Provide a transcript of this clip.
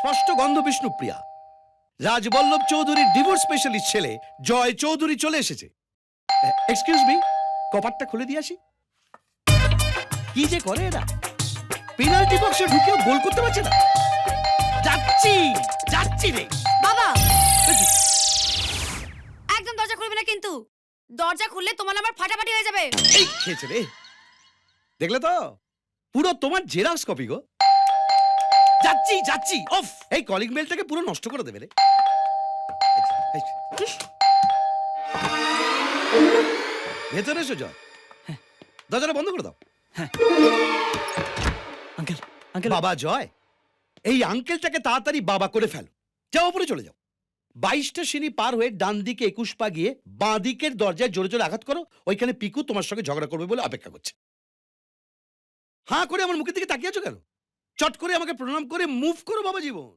স্পষ্ট গন্ধ বিষ্ণুপ্রিয়া। রাজবল্লভ চৌধুরীর ডিভোর্স স্পেশালিস্ট ছেলে জয় চৌধুরী চলে এসেছে। এক্সকিউজ মি কপারটা খুলে দিয়ে আসি। কি যে করে এরা? পেনাল্টি বক্সে ঢুকেও গোল করতে পারছে না। যাচ্ছি যাচ্ছি রে। বাবা! একদম দরজা খুলবে না কিন্তু। দরজা খুললে তোমার আমার ফাটাফাটি হয়ে যাবে। এই খেয়েছে রে। দেখলে তো? পুরো তোমার জেরক্স কপি গো। যাচ্ছি যাচ্ছি। অফ এই কলিং বেলটাকে পুরো নষ্ট করে দেবে রে। ভেতরে এসো জয়। দরজাটা বন্ধ করে দাও। Uncle uncle. বাবা জয়। এই আঙ্কেলটাকে তাড়াতাড়ি বাবা করে ফেলো। যাও উপরে চলে যাও। বাইশটা সিঁড়ি পার হয়ে ডান দিকে একুশ পা গিয়ে বাঁ দিকের দরজায় জোরে জোরে আঘাত করো। ওইখানে পিকু তোমার সঙ্গে ঝগড়া করবে বলে অপেক্ষা করছে। হাঁ করে আমার মুখের দিকে তাকিয়ে আছো কেন? চট করে আমাকে প্রণাম করে মুভ করো বাবা জীবন